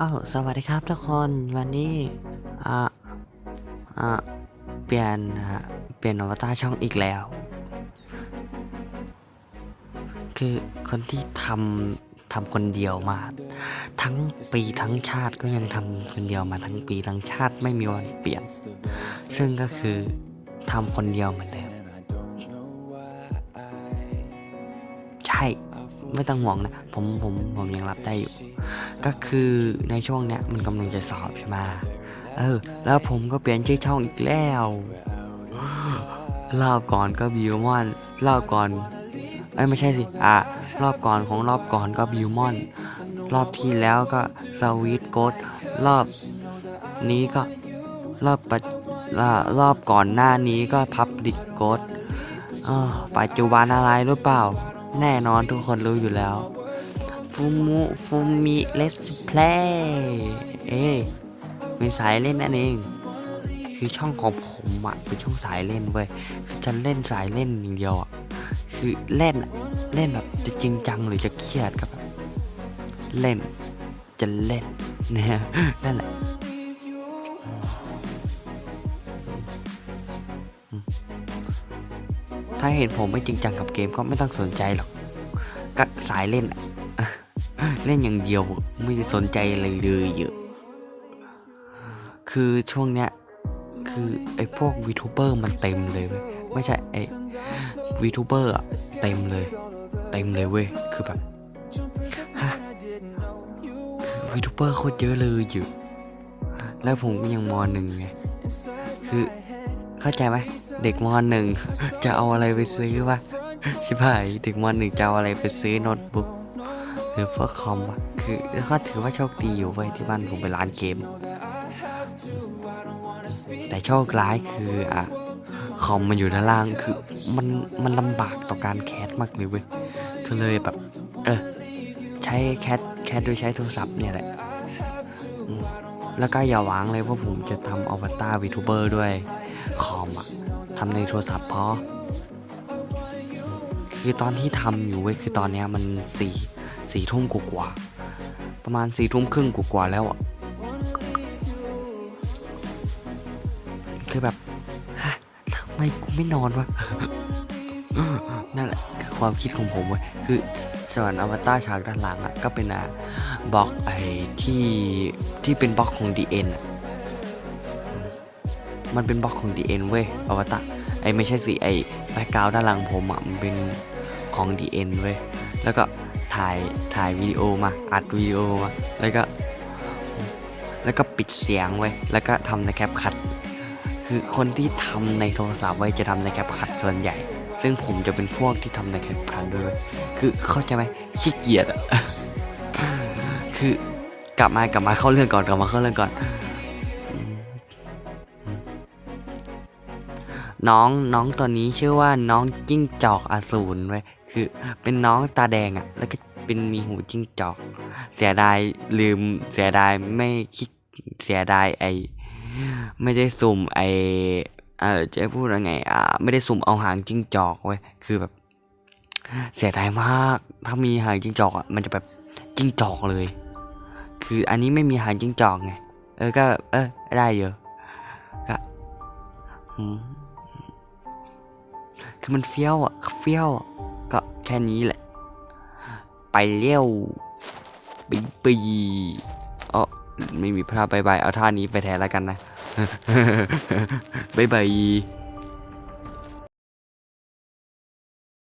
อ้าวสวัสดีครับทุกคนวันนี้อ่าอ่าเปลี่ยนฮะเปลี่ยนอวตารช่องอีกแล้ว คือคนที่ทำทำคนเดียวมา ทั้งปีทั้งชาติก็ยังทำคนเดียวมาทั้งปีทั้งชาติไม่มีวันเปลี่ยน ซึ่งก็คือทำคนเดียวเหมือนเดิม ช่ไม่ต้องห่วงนะผมผมผมยังรับได้อยู่ ก็คือในช่วงเนี้ยมันกำลังจะสอบใช่ไหมเออ แล้วผมก็เปลี่ยนชื่อช่องอีกแล้วรอบก่อนก็บิวมอนรอบก่อนเอ้ยไม่ใช่สิอะรอบก่อนของรอบก่อนก็บิวมอน รอบที่แล้วก็สวีทโกดรอบนี้ก็รอบปัจอ่ารอบก่อนหน้านี้ก็พับดิกโกดเออปัจจุบันอะไรรู้เปล่า แน่นอนทุกคนรู้อยู่แล้วฟูมุฟูมิเลสเพลย์เอ้ยเป็นสายเล่นนั่นเอง คือช่องของผมอะเป็นช่องสายเล่นเว้ยคือจะเล่นสายเล่นอย่างเดียวอะคือเล่นเล่นแบบจะจริงจังหรือจะเครียดก็แบบเล่นจะเล่นเนี่ยนั่นแหละ ถ้าเห็นผมไม่จริงจังกับเกมก็ไม่ต้องสนใจหรอกก็สายเล่น เล่นอย่างเดียวไม่สนใจอะไรเลยเยอะ คือช่วงเนี้ยคือไอ้พวกวีทูเบอร์มันเต็มเลยเว้ยไม่ใช่ไอ้วีทูเบอร์อะเต็มเลย เต็มเลยเว้ยคือแบบฮะคือวีทูเบอร์โคตรเยอะเลยอยู่แล้วผมก็ยังมอหนึ่งไงคือ เข้าใจไหมเด็กมหนึ่งจะเอาอะไรไปซื้อวะชิบหายเด็กมหนึ่งจะเอาอะไรไปซื้อโน้ตบุ๊กหรือพวกคอมวะคือก็ถือว่าโชคดีอยู่เว้ยที่บ้านผมเป็นร้านเกม แต่โชคร้ายคืออะคอมมันอยู่ด้านล่างคือมันมันลำบากต่อการแคสมากเลยเว้ยก็เลยแบบ เออ ใช้แคสแคสโดยใช้โทรศัพท์เนี่ยแหละ แล้วก็อย่าหวังเลยว่าผมจะทำอวตารวีทูเบอร์ด้วย คอมอะทำในโทรศัพท์เพอคือตอนที่ทำอยู่เว้ยคือตอนเนี้ยมันสี่สี่ทุ่มกว่าประมาณสี่ทุ่มครึ่งกว่าแล้วอะคือแบบฮะทำไมกูไม่นอนวะนั่นแหละคือความคิดของผมเว้ยคือส่วนอวตารฉากด้านหลังอะก็เป็นอะ บล็อกไอ้ที่ที่เป็นบล็อกของ DN อะมันเป็นบล็อกของ DN เว้ยอวตารไอ้ไม่ใช่สิไอ้แบ็กกราวด้านหลังผมอะมันเป็นของ DN เว้ยแล้วก็ถ่ายถ่ายวิดีโอมาอัดวิดีโอมาแล้วก็แล้วก็ปิดเสียงไว้ แล้วก็ทำในแคปคัด คือคนที่ทำในโทรศัพท์ไว้จะทำในแคปคัดส่วนใหญ่ ซึ่งผมจะเป็นพวกที่ทำในแคปคัดด้วยเวยคือเข้าใจไหมขี้เกียจอะ คือกลับมากลับมาเข้าเรื่องก่อนกลับมาเข้าเรื่องก่อน น้องน้องตัวนี้ชื่อว่าน้องจิ้งจอกอสูรเว้คือเป็นน้องตาแดงอะแล้วก็เป็นมีหูจิ้งจอก เสียดายลืมเสียดายไม่คิดเสียดายไอไม่ได้สุ่มไอเออจะพูดยังไง อ่า ไม่ได้สุ่มเอาหางจิ้งจอกเว้คือแบบ เสียดายมาก ถ้ามีหางจิ้งจอกอะมันจะแบบจิ้งจอกเลย คืออันนี้ไม่มีหางจิ้งจอกไง เออก็ เออได้เยอะก็คือมันเฟี้ยวอะเฟี้ยวก็แค่นี้แหละ ไปเลี้ยวปีปีเอ๋อไม่มีพระบายบายเอาท่านี้ไปแทนแล้วกันนะบายบาย